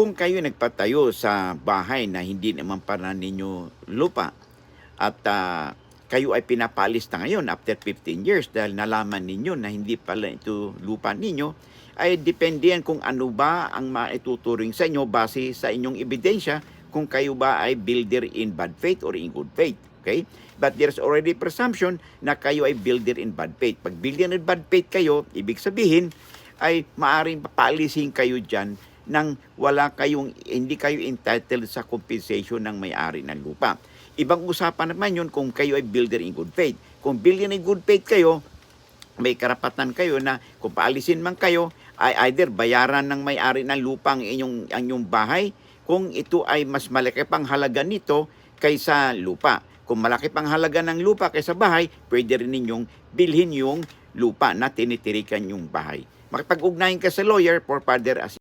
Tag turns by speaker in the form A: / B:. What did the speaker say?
A: kung kayo nagpatayo sa bahay na hindi naman para ninyo lupa at ah, kayo ay pinapalis na ngayon after 15 years dahil nalaman ninyo na hindi pala ito lupa ninyo, ay depende yan kung ano ba ang maituturing sa inyo base sa inyong ebidensya kung kayo ba ay builder in bad faith or in good faith. Okay? But there's already presumption na kayo ay builder in bad faith. Pag builder in bad faith kayo, ibig sabihin ay maaring paalisin kayo dyan nang wala kayong, hindi kayo entitled sa compensation ng may-ari ng lupa. Ibang usapan naman yun kung kayo ay builder in good faith. Kung builder in good faith kayo, may karapatan kayo na kung paalisin man kayo, ay either bayaran ng may-ari ng lupa ang inyong, ang inyong bahay, kung ito ay mas malaki pang halaga nito kaysa lupa. Kung malaki pang halaga ng lupa kaysa bahay, pwede rin ninyong bilhin yung lupa na tinitirikan yung bahay. Makipag-ugnayan ka sa lawyer for further assistance.